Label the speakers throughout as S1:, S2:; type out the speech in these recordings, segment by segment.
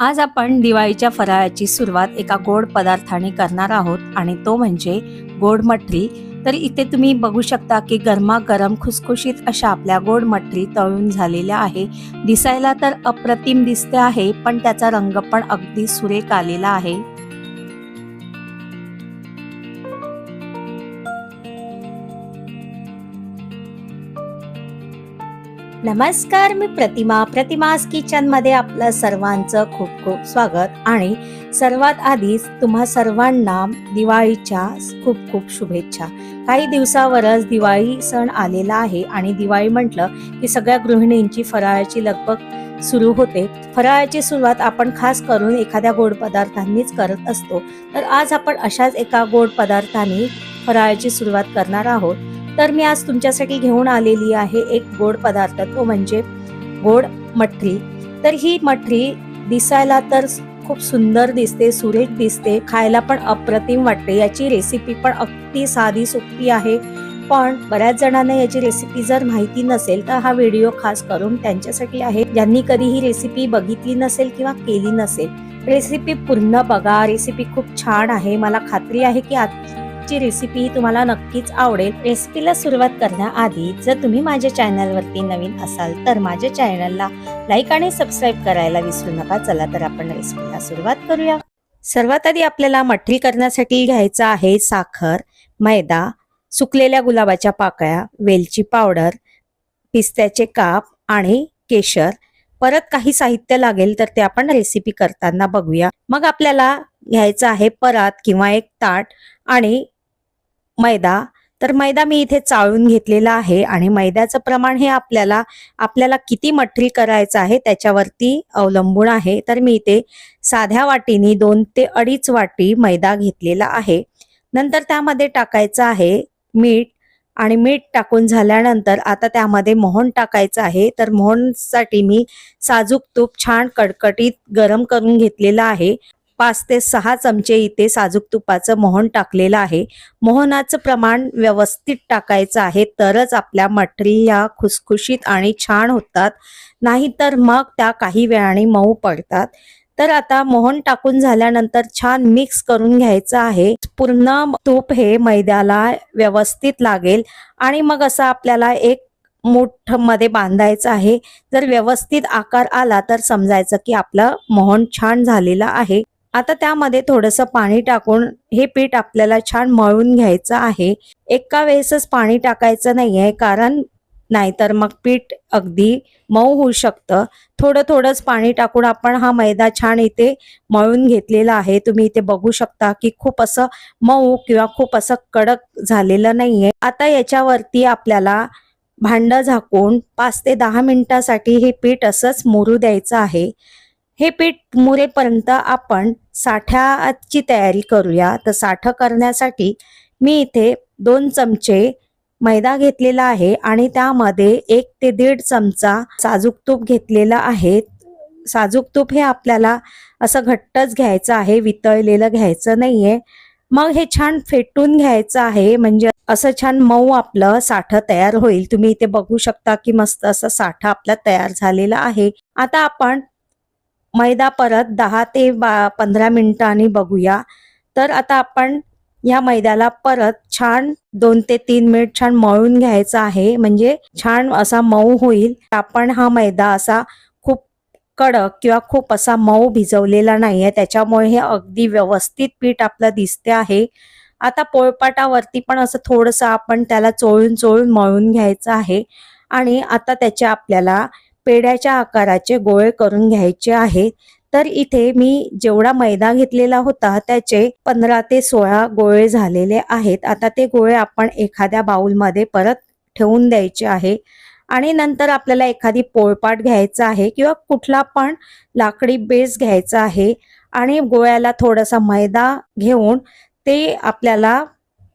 S1: आज आपण दिवाळीच्या फराळाची सुरुवात एका गोड पदार्थाने करणार आहोत आणि तो म्हणजे गोड मठरी तर इथे तुम्ही बघू शकता की गरमागरम खुसखुशीत अशा आपल्या गोड मठरी तळून झालेल्या आहे. दिसायला तर अप्रतिम दिसते आहे पण त्याचा रंग पण अगदी सुरेख आलेला आहे. नमस्कार मी प्रतिमा. प्रतिमास किचनमध्ये आपलं सर्वांचं खूप खूप स्वागत. आणि सर्वात आधीच तुम्हा सर्वांना दिवाळीच्या खूप खूप शुभेच्छा. काही दिवसावरच दिवाळी सण आलेला आहे आणि दिवाळी म्हटलं की सगळ्या गृहिणींची फराळाची लगबग सुरू होते. फराळाची सुरुवात आपण खास करून एखाद्या गोड पदार्थांनीच करत असतो. तर आज आपण अशाच एका गोड पदार्थाने फराळाची सुरुवात करणार आहोत. तर मी आज तुमच्यासाठी घेऊन आलेली आहे एक गोड पदार्थ तो म्हणजे गोड मठरी. तर ही मठरी दिसायला तर खूप सुंदर दिसते सुरेख दिसते खायला पण अप्रतिम वाटते. याची रेसिपी पण अगदी साधी सोपी आहे. पण बऱ्याच जणांना याची रेसिपी जर माहिती नसेल तर हा व्हिडिओ खास करून त्यांच्यासाठी आहे. ज्यांनी कधी ही रेसिपी बघितली नसेल किंवा केली नसेल रेसिपी पूर्ण बघा. रेसिपी खूप छान आहे. मला खात्री आहे की ची रेसिपी ही तुम्हाला नक्कीच आवडेल. रेसिपीला सुरुवात करण्याआधी जर तुम्ही माझ्या चॅनलवरती नवीन असाल तर माझ्या चॅनलला लाईक आणि सबस्क्राईब करायला विसरू नका. चला तर आपण रेसिपीला सुरुवात करूया. सर्वात आधी आपल्याला मठरी करण्यासाठी घ्यायचं आहे साखर मैदा सुकलेल्या गुलाबाच्या पाकळ्या वेलची पावडर पिस्त्याचे काप आणि केशर. परत काही साहित्य लागेल तर ते आपण रेसिपी करताना बघूया. मग आपल्याला घ्यायचं आहे परात किंवा एक ताट आणि मैदा. तर मैदा मी इथे चाळून घेतलेला आहे आणि मैद्याचं प्रमाण हे आपल्याला आपल्याला किती मठरी करायचं आहे त्याच्यावरती अवलंबून आहे. तर मी इथे साध्या वाटीने दोन ते अडीच वाटी मैदा घेतलेला आहे. नंतर त्यामध्ये टाकायचं आहे मीठ आणि मीठ टाकून झाल्यानंतर आता त्यामध्ये मोहन टाकायचं आहे. तर मोहनसाठी मी साजूक तूप छान कडकडीत गरम करून घेतलेलं आहे. पाच ते सहा चमचे इथे साजूक तुपाचं मोहन टाकलेलं आहे. मोहनाचं प्रमाण व्यवस्थित टाकायचं आहे तरच आपल्या मटरी ह्या खुसखुशीत आणि छान होतात. नाहीतर मग त्या काही वेळाने मऊ पडतात. तर आता मोहन टाकून झाल्यानंतर छान मिक्स करून घ्यायचं आहे. पूर्ण तूप हे मैद्याला व्यवस्थित लागेल आणि मग असं आपल्याला एक मोठमध्ये बांधायचं आहे. जर व्यवस्थित आकार आला तर समजायचं की आपलं मोहन छान झालेलं आहे. आता त्यामध्ये थोडंसं पाणी टाकून हे पीठ आपल्याला छान मळून घ्यायचं आहे. एका वेळेसच पाणी टाकायचं नाहीये कारण नाहीतर मग पीठ अगदी मऊ होऊ शकतं. थोडं थोडंच पाणी टाकून आपण हा मैदा छान इथे मळून घेतलेला आहे. तुम्ही इथे बघू शकता की खूप असं मऊ किंवा खूप असं कडक झालेलं नाहीये. आता याच्यावरती आपल्याला भांड झाकून पाच ते दहा मिनिटासाठी हे पीठ असंच मोरू द्यायचं आहे. हे पीठ मुरेपर्यंत आपण साठ्याची तयारी करूया. तर साठं करण्यासाठी मी इथे दोन चमचे मैदा घेतलेला आहे आणि त्यामध्ये एक ते दीड चमचा साजूक तूप घेतलेला आहे. साजूक तूप हे आपल्याला असं घट्टच घ्यायचं आहे वितळलेलं घ्यायचं नाहीये. मग हे छान फेटून घ्यायचं आहे म्हणजे असं छान मऊ आपलं साठं तयार होईल. तुम्ही इथे बघू शकता की मस्त असं साठा आपला तयार झालेला आहे. आता आपण मैदा परत दहा ते बा पंधरा मिनिटांनी बघूया. तर आता आपण या मैद्याला परत छान दोन ते तीन मिनिट छान मळून घ्यायचा आहे. म्हणजे छान असा मऊ होईल. आपण हा मैदा असा खूप कडक किंवा खूप असा मऊ भिजवलेला नाहीये. त्याच्यामुळे हे अगदी व्यवस्थित पीठ आपलं दिसते आहे. आता पोळपाटावरती पण असं थोडंसं आपण त्याला चोळून चोळून मळून घ्यायचं आहे. आणि आता त्याच्या आपल्याला पेड्याच्या आकाराचे गोळे करून घ्यायचे आहेत तर इथे मी जेवढा मैदा घेतलेला होता त्याचे पंधरा ते सोळा गोळे झालेले आहेत. आता ते गोळे आपण एखाद्या बाउलमध्ये परत ठेवून द्यायचे आहे. आणि नंतर आपल्याला एखादी पोळपाट घ्यायचा आहे किंवा कुठला पण लाकडी बेस घ्यायचा आहे. आणि गोळ्याला थोडासा मैदा घेऊन ते आपल्याला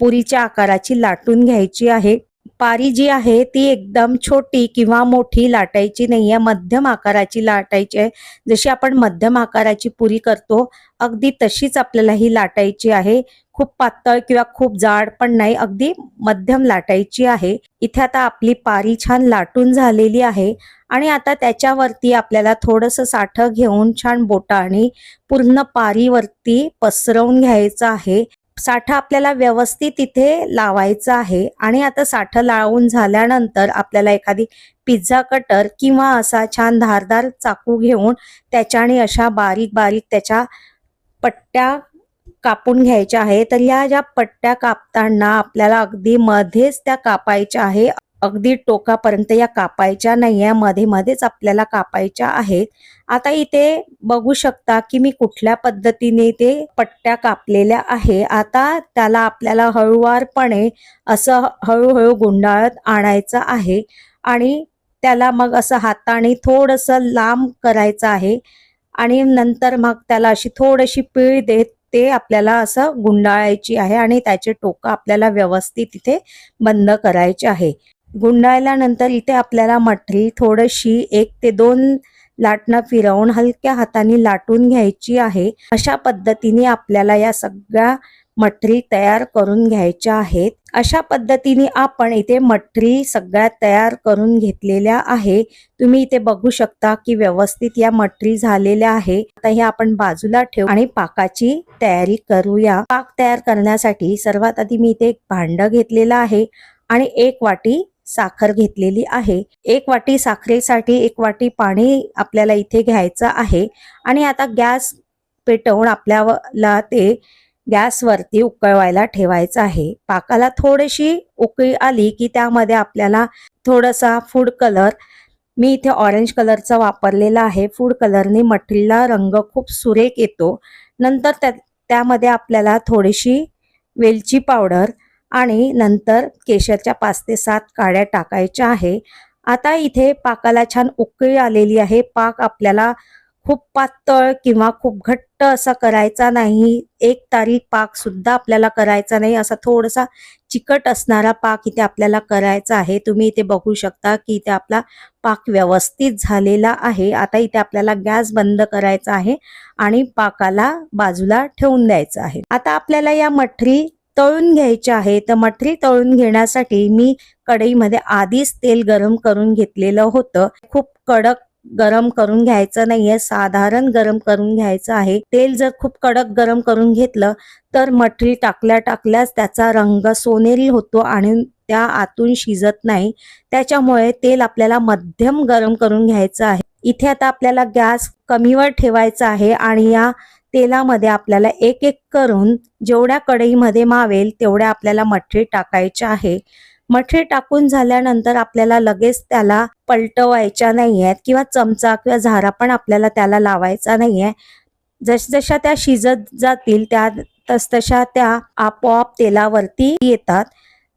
S1: पुरीच्या आकाराची लाटून घ्यायची आहे. पारी जी आहे ती एकदम छोटी किंवा मोठी लाटायची नाहीये मध्यम आकाराची लाटायची आहे. जशी आपण मध्यम आकाराची पुरी करतो अगदी तशीच आपल्याला ही लाटायची आहे. खूप पातळ किंवा खूप जाड पण नाही अगदी मध्यम लाटायची आहे. इथे आता आपली पारी छान लाटून झालेली आहे आणि आता त्याच्यावरती आपल्याला थोडस साठं घेऊन छान बोटाने पूर्ण पारीवरती पसरवून घ्यायचं आहे. साठा आपल्याला व्यवस्थित इथे लावायचा आहे. आणि आता साठं लावून झाल्यानंतर आपल्याला एखादी पिझ्झा कटर किंवा असा छान धारदार चाकू घेऊन त्याच्याने अशा बारीक बारीक त्याच्या पट्ट्या कापून घ्यायच्या आहे. तर या ज्या पट्ट्या कापताना आपल्याला अगदी मध्येच त्या कापायच्या आहे. अगदी टोकापर्यंत या कापायच्या नाहीये. मध्ये मध्येच आपल्याला कापायच्या आहेत. आता इथे बघू शकता की मी कुठल्या पद्धतीने ते पट्ट्या कापलेल्या आहे. आता त्याला आपल्याला हळुवारपणे असं हळूहळू गुंडाळत आणायचं आहे. आणि त्याला मग असं हाताने थोडंसं लांब करायचं आहे. आणि नंतर मग त्याला अशी थोडीशी पीळ देत ते आपल्याला असं गुंडाळायची आहे आणि त्याचे टोकं आपल्याला व्यवस्थित इथे बंद करायचे आहे. गुंडाळल्यानंतर इथे आपल्याला मठरी थोडीशी एक ते दोन लाटणं फिरवून हलक्या हाताने लाटून घ्यायची आहे. अशा पद्धतीने आपल्याला या सगळ्या मठरी तयार करून घ्यायच्या आहेत. अशा पद्धतीने आपण इथे मठरी सगळ्या तयार करून घेतलेल्या आहे. तुम्ही इथे बघू शकता की व्यवस्थित या मठरी झालेल्या आहे. आता हे आपण बाजूला ठेवू आणि पाकाची तयारी करूया. पाक तयार करण्यासाठी सर्वात आधी मी इथे एक भांड घेतलेलं आहे आणि एक वाटी साखर घेतलेली आहे. एक वाटी साखरेसाठी एक वाटी पाणी आपल्याला इथे घ्यायचं आहे. आणि आता गॅस पेटवून आपल्याला ते गॅसवरती उकळवायला ठेवायचं आहे. पाकाला थोडीशी उकळी आली की त्यामध्ये आपल्याला थोडासा फूड कलर मी इथे ऑरेंज कलरचा वापरलेला आहे. फूड कलरने मठीला रंग खूप सुरेख येतो. नंतर त्या त्यामध्ये आपल्याला थोडीशी वेलची पावडर आणि नंतर केशरच्या पाच ते सात काड्या टाकायच्या आहे. आता इथे पाकाला छान उकळी आलेली आहे. पाक आपल्याला खूप पातळ किंवा खूप घट्ट असा करायचा नाही. एक तारी पाक सुद्धा आपल्याला करायचा नाही. असा थोडासा चिकट असणारा पाक इथे आपल्याला करायचा आहे. तुम्ही इथे बघू शकता की इथे आपला पाक व्यवस्थित झालेला आहे. आता इथे आपल्याला गॅस बंद करायचा आहे आणि पाकाला बाजूला ठेवून द्यायचं आहे. आता आपल्याला या मठरी तळून घ्यायचे आहे. तर मठरी तळून घेण्यासाठी मी कढईमध्ये आधीच तेल गरम करून घेतलेलं होतं. खूप कडक गरम करून घ्यायचं नाहीये. साधारण गरम करून घ्यायचं आहे. तेल जर खूप कडक गरम करून घेतलं तर मठरी टाकल्या टाकल्याच त्याचा रंग सोनेरी होतो आणि त्या आतून शिजत नाही. त्याच्यामुळे तेल आपल्याला मध्यम गरम करून घ्यायचं आहे. इथे आता आपल्याला गॅस कमीवर ठेवायचा आहे आणि या तेलामध्ये आपल्याला एक एक करून जेवढ्या कढईमध्ये मावेल तेवढ्या आपल्याला मठरी टाकायच्या आहे. मठरी टाकून झाल्यानंतर आपल्याला लगेच त्याला पलटवायच्या नाही आहेत किंवा चमचा किंवा झारा पण आपल्याला त्याला लावायचा नाहीये. जश जशा त्या शिजत जातील त्या तसतशा त्या आपोआप तेलावरती येतात.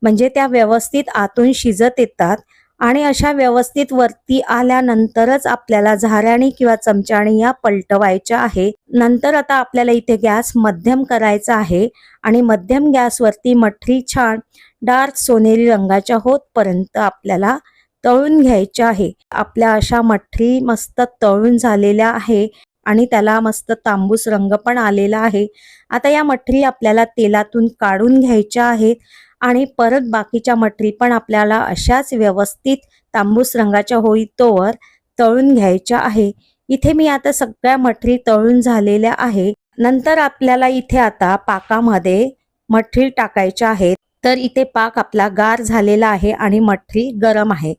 S1: म्हणजे त्या व्यवस्थित आतून शिजत येतात. आणि अशा व्यवस्थित वरती आल्यानंतरच आपल्याला झाऱ्याने किंवा चमच्याने या पलटवायच्या आहे. नंतर आता आपल्याला इथे गॅस मध्यम करायचा आहे आणि मध्यम गॅसवरती मठरी छान डार्क सोनेरी रंगाच्या होतपर्यंत आपल्याला तळून घ्यायच्या आहे. आपल्या अशा मठरी मस्त तळून झालेल्या आहे आणि त्याला मस्त तांबूस रंग पण आलेला आहे. आता या मठरी आपल्याला तेलातून काढून घ्यायच्या आहेत. आणि परत बाकीच्या मठरी पण आपल्याला अशाच व्यवस्थित तांबूस रंगाच्या होईतोवर तळून घ्यायच्या आहे. इथे मी आता सगळ्या मठरी तळून झालेल्या आहे. नंतर आपल्याला इथे आता पाकामध्ये मठरी टाकायच्या आहेत. तर इथे पाक आपला गार झालेला आहे आणि मठरी गरम आहे.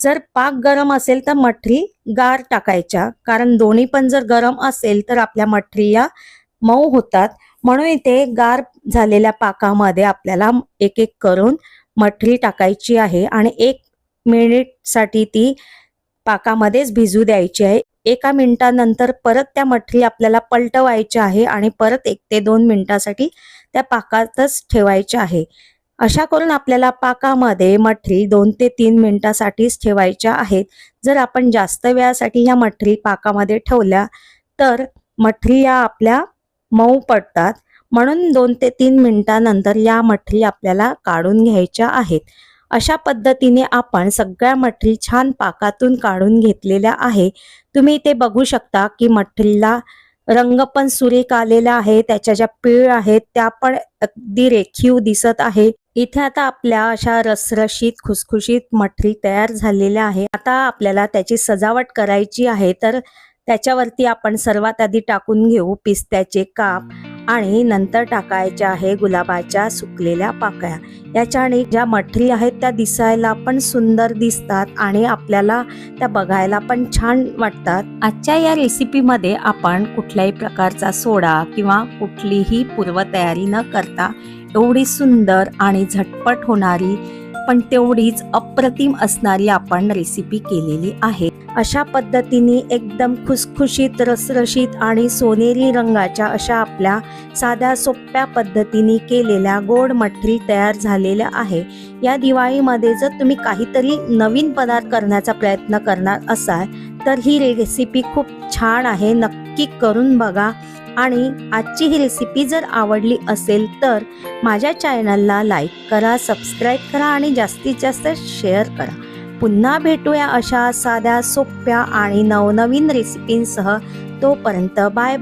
S1: जर पाक गरम असेल तर मठरी गार टाकायच्या. कारण दोन्ही पण जर गरम असेल तर आपल्या मठरी या मऊ होतात. म्हणून इथे गार झालेल्या पाकामध्ये आपल्याला एक एक करून मठरी टाकायची आहे आणि एक मिनिटसाठी ती पाकामध्येच भिजू द्यायची आहे. एका मिनिटानंतर परत त्या मठरी आपल्याला पलटवायच्या आहे आणि परत एक ते दोन मिनिटासाठी त्या पाकातच ठेवायच्या आहे. अशा करून आपल्याला पाकामध्ये मठरी दोन ते तीन मिनिटासाठीच ठेवायच्या आहेत. जर आपण जास्त वेळासाठी ह्या मठरी पाकामध्ये ठेवल्या तर मठरी या आपल्या मऊ पडतात. म्हणून दोन ते तीन मिनिटानंतर या मठरी आपल्याला काढून घ्यायच्या आहेत. अशा पद्धतीने आपण सगळ्या मठरी छान पाकातून काढून घेतलेल्या आहे. तुम्ही ते बघू शकता की मठरीला रंग पण सुरेख आलेला आहे. त्याच्या ज्या पीळ आहेत त्या पण अगदी रेखीव दिसत आहे. इथे आता आपल्या अशा रसरशीत खुसखुशीत मठरी तयार झालेल्या आहे. आता आपल्याला त्याची सजावट करायची आहे. तर त्याच्यावरती आपण सर्वात आधी टाकून घेऊ पिस्त्याचे काप आणि नंतर टाकायच्या आहे गुलाबाच्या सुकलेल्या पाकळ्या. याच्याने ज्या मठरी आहेत त्या दिसायला पण सुंदर दिसतात आणि आपल्याला त्या बघायला पण छान वाटतात. आजच्या या रेसिपीमध्ये आपण कुठल्याही प्रकारचा सोडा किंवा कुठलीही पूर्वतयारी न करता एवढी सुंदर आणि झटपट होणारी पण तेवढीच अप्रतिम असणारी आपण रेसिपी केलेली आहे. अशा पद्धतीने एकदम खुसखुशीत रसरशीत आणि सोनेरी रंगाच्या अशा आपल्या साध्या सोप्या पद्धतीने केलेल्या गोड मठरी तयार झालेल्या आहे. या दिवाळीमध्ये जर तुम्ही काहीतरी नवीन पदार्थ करण्याचा प्रयत्न करणार असाल तर ही रेसिपी खूप छान आहे. नक्की करून बघा. आणि आजची ही रेसिपी जर आवडली असेल तर माझ्या चॅनलला लाईक करा सबस्क्राईब करा आणि जास्तीत जास्त शेअर करा. पुन्हा भेटूया अशा साध्या सोप्या आणि नवनवीन रेसिपींसह तोपर्यंत बाय बाय